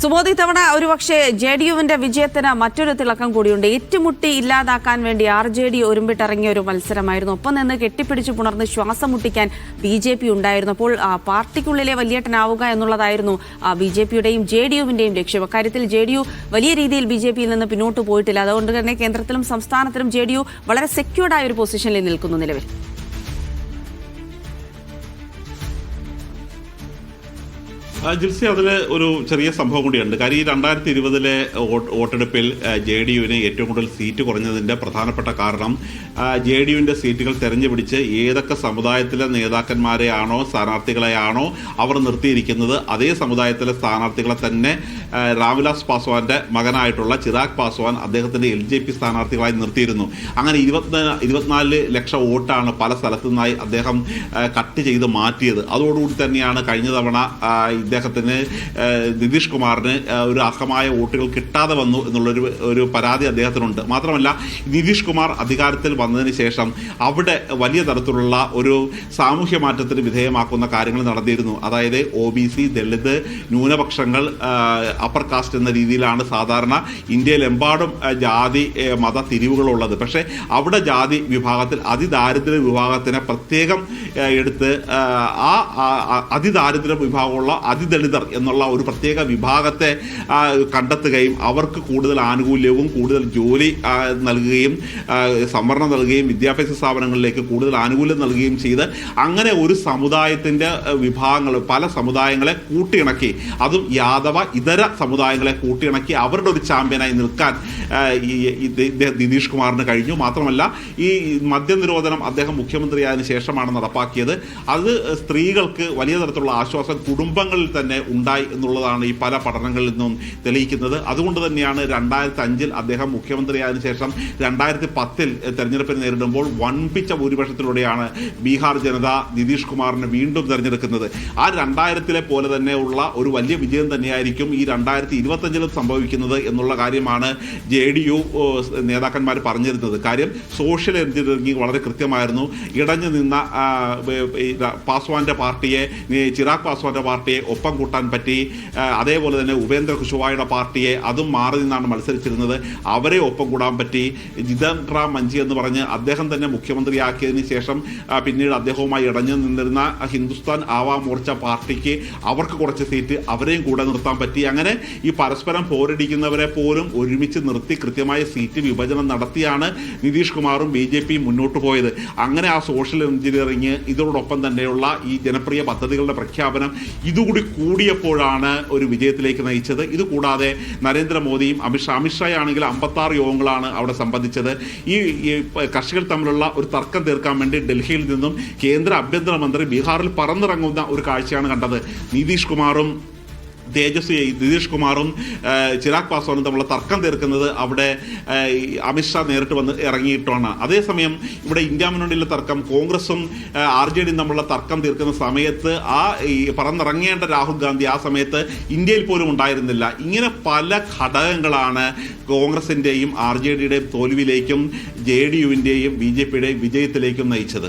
സുമോദി തവണ ഒരുപക്ഷെ J D യുവിന്റെ വിജയത്തിന് മറ്റൊരു തിളക്കം കൂടിയുണ്ട്. ഏറ്റുമുട്ടി ഇല്ലാതാക്കാൻ വേണ്ടി ആർ ജെ ഡി ഒരുമ്പിട്ടിറങ്ങിയ ഒരു മത്സരമായിരുന്നു. ഒപ്പം നിന്ന് കെട്ടിപ്പിടിച്ച് പുണർന്ന് ശ്വാസം മുട്ടിക്കാൻ ബി ജെ പി ഉണ്ടായിരുന്നു. അപ്പോൾ പാർട്ടിക്കുള്ളിലെ വലിയേട്ടനാവുക എന്നുള്ളതായിരുന്നു ബി ജെ പിയുടെയും ജെ ഡി യുവിന്റെയും ലക്ഷ്യം. അക്കാര്യത്തിൽ ജെ ഡി യു വലിയ രീതിയിൽ ബി ജെ പിയിൽ നിന്ന് പിന്നോട്ട് പോയിട്ടില്ല. അതുകൊണ്ട് തന്നെ കേന്ദ്രത്തിലും സംസ്ഥാനത്തിലും ജെ ഡി യു വളരെ സെക്യൂർഡായ ഒരു പൊസിഷനിൽ നിൽക്കുന്നു നിലവിൽ. ജിൽസി അതിൽ ഒരു ചെറിയ സംഭവം കൂടിയുണ്ട്. കാര്യം ഈ രണ്ടായിരത്തി ഇരുപതിലെ വോട്ടെടുപ്പിൽ ജെ ഡി യുവിന് ഏറ്റവും കൂടുതൽ സീറ്റ് കുറഞ്ഞതിന്റെ പ്രധാനപ്പെട്ട കാരണം ജെ ഡി യുവിന്റെ സീറ്റുകൾ തെരഞ്ഞുപിടിച്ച് ഏതൊക്കെ സമുദായത്തിലെ നേതാക്കന്മാരെയാണോ സ്ഥാനാർത്ഥികളെയാണോ അവർ നിർത്തിയിരിക്കുന്നത് അതേ സമുദായത്തിലെ സ്ഥാനാർത്ഥികളെ തന്നെ രാംവിലാസ് പാസ്വാന്റെ മകനായിട്ടുള്ള ചിരാഗ് പാസ്വാൻ അദ്ദേഹത്തിന്റെ എൽ ജെ പി സ്ഥാനാർത്ഥികളായി നിർത്തിയിരുന്നു. അങ്ങനെ ഇരുപത്തിനാല് ഇരുപത്തിനാല് ലക്ഷം വോട്ടാണ് പല സ്ഥലത്തു നിന്നായി അദ്ദേഹം കട്ട് ചെയ്ത് മാറ്റിയത്. അതോടുകൂടി തന്നെയാണ് കഴിഞ്ഞ തവണ ആ, ഇദ്ദേഹത്തിന് നിതീഷ് കുമാറിന് ഒരു അർഹമായ വോട്ടുകൾ കിട്ടാതെ വന്നു എന്നുള്ളൊരു ഒരു പരാതി അദ്ദേഹത്തിനുണ്ട്. മാത്രമല്ല നിതീഷ് കുമാർ അധികാരത്തിൽ വന്നതിന് ശേഷം അവിടെ വലിയ തരത്തിലുള്ള ഒരു സാമൂഹ്യ മാറ്റത്തിന് വിധേയമാക്കുന്ന കാര്യങ്ങൾ നടന്നിരുന്നു. അതായത് ഒ ബി സി ദളിത് ന്യൂനപക്ഷങ്ങൾ അപ്പർ കാസ്റ്റ് എന്ന രീതിയിലാണ് സാധാരണ ഇന്ത്യയിലെമ്പാടും ജാതി മത തിരിവുകളുള്ളത്. പക്ഷേ അവിടെ ജാതി വിഭാഗത്തിൽ അതിദാരിദ്ര്യ വിഭാഗത്തിനെ പ്രത്യേകം എടുത്ത് ആ, അതിദാരിദ്ര്യ വിഭാഗമുള്ള അതിദളിതർ എന്നുള്ള ഒരു പ്രത്യേക വിഭാഗത്തെ കണ്ടെത്തുകയും അവർക്ക് കൂടുതൽ ആനുകൂല്യവും കൂടുതൽ ജോലി നൽകുകയും സംവരണം നൽകുകയും വിദ്യാഭ്യാസ സ്ഥാപനങ്ങളിലേക്ക് കൂടുതൽ ആനുകൂല്യം നൽകുകയും ചെയ്ത് അങ്ങനെ ഒരു സമുദായത്തിന്റെ വിഭാഗങ്ങൾ പല സമുദായങ്ങളെ കൂട്ടിയിണക്കി അതും യാദവ ഇതര സമുദായങ്ങളെ കൂട്ടിയിണക്കി അവരുടെ ഒരു ചാമ്പ്യനായി നിൽക്കാൻ നിതീഷ് കുമാറിന് കഴിഞ്ഞു. മാത്രമല്ല ഈ മദ്യനിരോധനം അദ്ദേഹം മുഖ്യമന്ത്രിയായതിനു ശേഷമാണ് നടപ്പാക്കിയത്. അത് സ്ത്രീകൾക്ക് വലിയ തരത്തിലുള്ള ആശ്വാസം കുടുംബങ്ങളിൽ തന്നെ ഉണ്ടായി എന്നുള്ളതാണ് ഈ പല പഠനങ്ങളിൽ നിന്നും തെളിയിക്കുന്നത്. അതുകൊണ്ട് തന്നെയാണ് രണ്ടായിരത്തി അഞ്ചിൽ അദ്ദേഹം മുഖ്യമന്ത്രിയായതിനു ശേഷം രണ്ടായിരത്തി പത്തിൽ തെരഞ്ഞെടുപ്പിനെ നേരിടുമ്പോൾ വൻപിച്ച ഭൂരിപക്ഷത്തിലൂടെയാണ് ബീഹാർ ജനത നിതീഷ് കുമാറിനെ വീണ്ടും തെരഞ്ഞെടുക്കുന്നത്. ആ രണ്ടായിരത്തിലെ പോലെ തന്നെ ഉള്ള ഒരു വലിയ വിജയം തന്നെയായിരിക്കും ഈ രണ്ടായിരത്തി ഇരുപത്തഞ്ചിലും സംഭവിക്കുന്നത് എന്നുള്ള കാര്യമാണ് ജെ ഡി യു നേതാക്കന്മാർ പറഞ്ഞിരുന്നത്. കാര്യം സോഷ്യൽ എഞ്ചിനീയറിംഗ് വളരെ കൃത്യമായിരുന്നു. ഇടഞ്ഞു നിന്ന പാസ്വാന്റെ പാർട്ടിയെ ചിരാഗ് പാസ്വാന്റെ പാർട്ടിയെ ഒപ്പം കൂട്ടാൻ പറ്റി. അതേപോലെ തന്നെ ഉപേന്ദ്ര കുശ്വായുടെ പാർട്ടിയെ അതും മാറി നിന്നാണ് മത്സരിച്ചിരുന്നത്. അവരെ ഒപ്പം കൂടാൻ പറ്റി. ജിതൻ റാം മഞ്ചി എന്ന് പറഞ്ഞ് അദ്ദേഹം തന്നെ മുഖ്യമന്ത്രിയാക്കിയതിന് ശേഷം പിന്നീട് അദ്ദേഹവുമായി ഇടഞ്ഞു നിന്നിരുന്ന ഹിന്ദുസ്ഥാൻ ആവാ മോർച്ച പാർട്ടിക്ക് അവർക്ക് കുറച്ച് സീറ്റ് അവരെയും കൂടെ നിർത്താൻ പറ്റി. അങ്ങനെ ഈ പരസ്പരം പോരടിക്കുന്നവരെ പോലും ഒരുമിച്ച് നിർത്തി കൃത്യമായ സീറ്റ് വിഭജനം നടത്തിയാണ് നിതീഷ് കുമാറും ബി ജെ മുന്നോട്ട് പോയത്. അങ്ങനെ ആ സോഷ്യൽ എഞ്ചിനീയറിംഗ് ഇതോടൊപ്പം തന്നെയുള്ള ഈ ജനപ്രിയ പദ്ധതികളുടെ പ്രഖ്യാപനം ഇതുകൂടി കൂടിയപ്പോഴാണ് ഒരു വിജയത്തിലേക്ക് നയിച്ചത്. ഇത് കൂടാതെ നരേന്ദ്രമോദിയും അമിത്ഷാ ആണെങ്കിൽ അമ്പത്താറ് യോഗങ്ങളാണ് അവിടെ സംബന്ധിച്ചത്. ഈ കർഷകർ തമ്മിലുള്ള ഒരു തർക്കം തീർക്കാൻ വേണ്ടി ഡൽഹിയിൽ നിന്നും കേന്ദ്ര ആഭ്യന്തരമന്ത്രി ബീഹാറിൽ പറന്നിറങ്ങുന്ന ഒരു കാഴ്ചയാണ് കണ്ടത്. നിതീഷ് കുമാറും തേജസ്വി നിതീഷ് കുമാറും ചിരാഗ് പാസ്വാനും തമ്മിലുള്ള തർക്കം തീർക്കുന്നത് അവിടെ അമിത്ഷാ നേരിട്ട് വന്ന് ഇറങ്ങിയിട്ടാണ്. അതേസമയം ഇവിടെ ഇന്ത്യ മുന്നണിയിലെ തർക്കം കോൺഗ്രസും ആർ ജെ ഡിയും തമ്മിലുള്ള തർക്കം തീർക്കുന്ന സമയത്ത് ആ ഈ പറന്നിറങ്ങേണ്ട രാഹുൽ ഗാന്ധി ആ സമയത്ത് ഇന്ത്യയിൽ പോലും ഉണ്ടായിരുന്നില്ല. ഇങ്ങനെ പല ഘടകങ്ങളാണ് കോൺഗ്രസിന്റെയും ആർ ജെ ഡിയുടെയും തോൽവിയിലേക്കും ജെ ഡി യുവിന്റെയും ബി ജെ പിയുടെയും വിജയത്തിലേക്കും നയിച്ചത്.